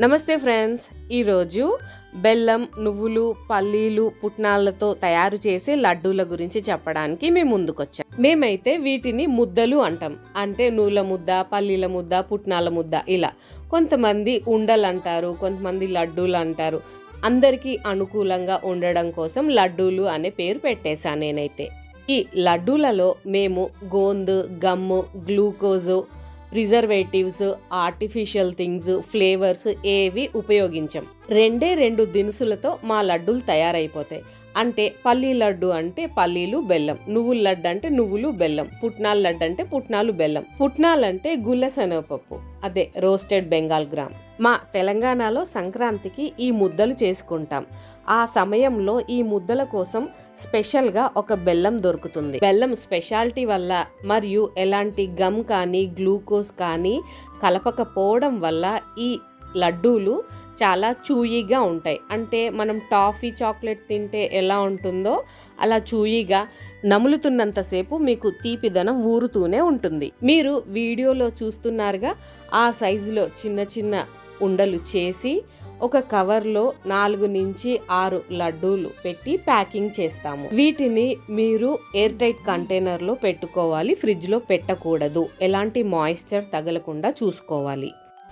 నమస్తే ఫ్రెండ్స్. ఈరోజు బెల్లం నువ్వులు పల్లీలు పుట్నాలతో తయారు చేసే లడ్డూల గురించి చెప్పడానికి మేము ముందుకొచ్చాం. మేమైతే వీటిని ముద్దలు అంటాం. అంటే నూల ముద్ద పల్లీల ముద్ద పుట్నాల ముద్ద ఇలా. కొంతమంది ఉండలు అంటారు కొంతమంది లడ్డూలు అంటారు. అందరికీ అనుకూలంగా ఉండడం కోసం లడ్డూలు అనే పేరు పెట్టేశాను నేనైతే. ఈ లడ్డూలలో మేము గోందు gum glucose preservatives artificial things flavours ఏవి ఉపయోగించం. రెండే రెండు దినుసులతో మా లడ్డూలు తయారైపోతాయి. అంటే పల్లీ లడ్డు అంటే పల్లీలు బెల్లం. నువ్వుల లడ్డు అంటే నువ్వులు బెల్లం. పుట్నాల లడ్డు అంటే పుట్నాలు బెల్లం. పుట్నాలంటే గుల్ల శనగపప్పు అదే రోస్టెడ్ బెంగాల్ గ్రామ్. మా తెలంగాణలో సంక్రాంతికి ఈ ముద్దలు చేసుకుంటాం. ఆ సమయంలో ఈ ముద్దల కోసం స్పెషల్గా ఒక బెల్లం దొరుకుతుంది. బెల్లం స్పెషాలిటీ వల్ల మరియు ఎలాంటి గమ్ కానీ గ్లూకోజ్ కానీ కలపకపోవడం వల్ల ఈ లడ్డూలు చాలా చూయిగా ఉంటాయి. అంటే మనం టాఫీ చాక్లెట్ తింటే ఎలా ఉంటుందో అలా చూయిగా నములుతున్నంతసేపు మీకు తీపిదనం ఊరుతూనే ఉంటుంది. మీరు వీడియోలో చూస్తున్నారుగా ఆ సైజులో చిన్న చిన్న ఉండలు చేసి ఒక కవర్లో నాలుగు నుంచి ఆరు లడ్డూలు పెట్టి ప్యాకింగ్ చేస్తాము. వీటిని మీరు ఎయిర్ టైట్ కంటైనర్లో పెట్టుకోవాలి ఫ్రిడ్జ్లో పెట్టకూడదు. ఎలాంటి మాయిశ్చర్ తగలకుండా చూసుకోవాలి.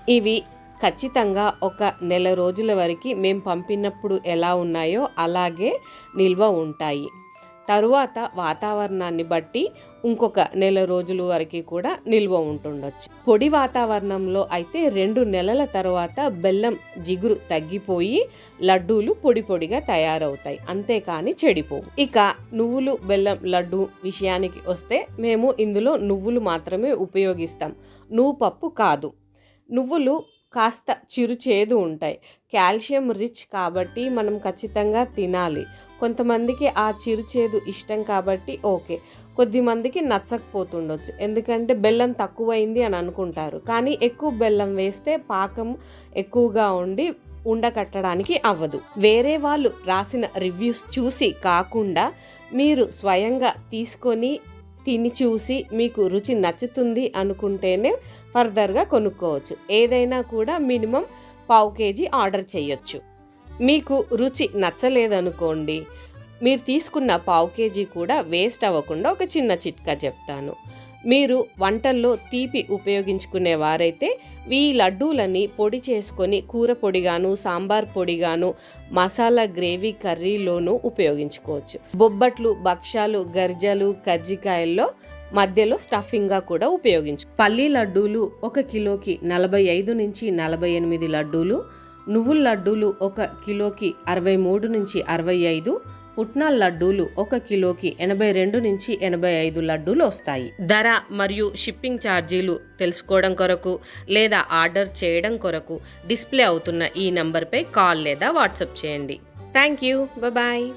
ఇవి ఖచ్చితంగా ఒక నెల రోజుల వరకు మేము పంపినప్పుడు ఎలా ఉన్నాయో అలాగే నిల్వ ఉంటాయి. తరువాత వాతావరణాన్ని బట్టి ఇంకొక నెల రోజుల వరకు కూడా నిల్వ ఉంటుండొచ్చు. పొడి వాతావరణంలో అయితే రెండు నెలల తర్వాత బెల్లం జిగురు తగ్గిపోయి లడ్డూలు పొడి పొడిగా తయారవుతాయి. అంతేకాని చెడిపోవు. ఇక నువ్వులు బెల్లం లడ్డు విషయానికి వస్తే మేము ఇందులో నువ్వులు మాత్రమే ఉపయోగిస్తాం. నువ్వు పప్పు కాదు. నువ్వులు కాస్త చిరుచేదు ఉంటాయి. కాల్షియం రిచ్ కాబట్టి మనం ఖచ్చితంగా తినాలి. కొంతమందికి ఆ చిరుచేదు ఇష్టం కాబట్టి ఓకే. కొద్దిమందికి నచ్చకపోతుండొచ్చు. ఎందుకంటే బెల్లం తక్కువైంది అని అనుకుంటారు. కానీ ఎక్కువ బెల్లం వేస్తే పాకం ఎక్కువగా ఉండి ఉండకట్టడానికి అవ్వదు. వేరే వాళ్ళు రాసిన రివ్యూస్ చూసి కాకుండా మీరు స్వయంగా తీసుకొని తిని చూసి మీకు రుచి నచ్చుతుంది అనుకుంటేనే ఫర్దర్గా కొనుక్కోవచ్చు. ఏదైనా కూడా మినిమం పావు కేజీ ఆర్డర్ చేయొచ్చు. మీకు రుచి నచ్చలేదనుకోండి మీరు తీసుకున్న పావు కేజీ కూడా వేస్ట్ అవ్వకుండా ఒక చిన్న చిట్కా చెప్తాను. మీరు వంటల్లో తీపి ఉపయోగించుకునే వారైతే ఈ లడ్డూలని పొడి చేసుకొని కూర పొడిగాను సాంబార్ పొడిగాను మసాలా గ్రేవీ కర్రీలోనూ ఉపయోగించుకోవచ్చు. బొబ్బట్లు భక్ష్యాలు గర్జలు కజ్జికాయల్లో మధ్యలో స్టఫింగ్గా కూడా ఉపయోగించు పల్లీ లడ్డూలు ఒక కిలోకి నలభై ఐదు నుంచి నలభై ఎనిమిది లడ్డూలు నువ్వుల లడ్డూలు ఒక కిలోకి అరవై మూడు నుంచి అరవై ఐదు పుట్నాల లడ్డూలు ఒక కిలోకి ఎనభై రెండు నుంచి ఎనభై ఐదు లడ్డూలు వస్తాయి. ధర మరియు షిప్పింగ్ ఛార్జీలు తెలుసుకోవడం కొరకు లేదా ఆర్డర్ చేయడం కొరకు డిస్ప్లే అవుతున్న ఈ నంబర్పై కాల్ లేదా వాట్సాప్ చేయండి. Thank you. బాయ్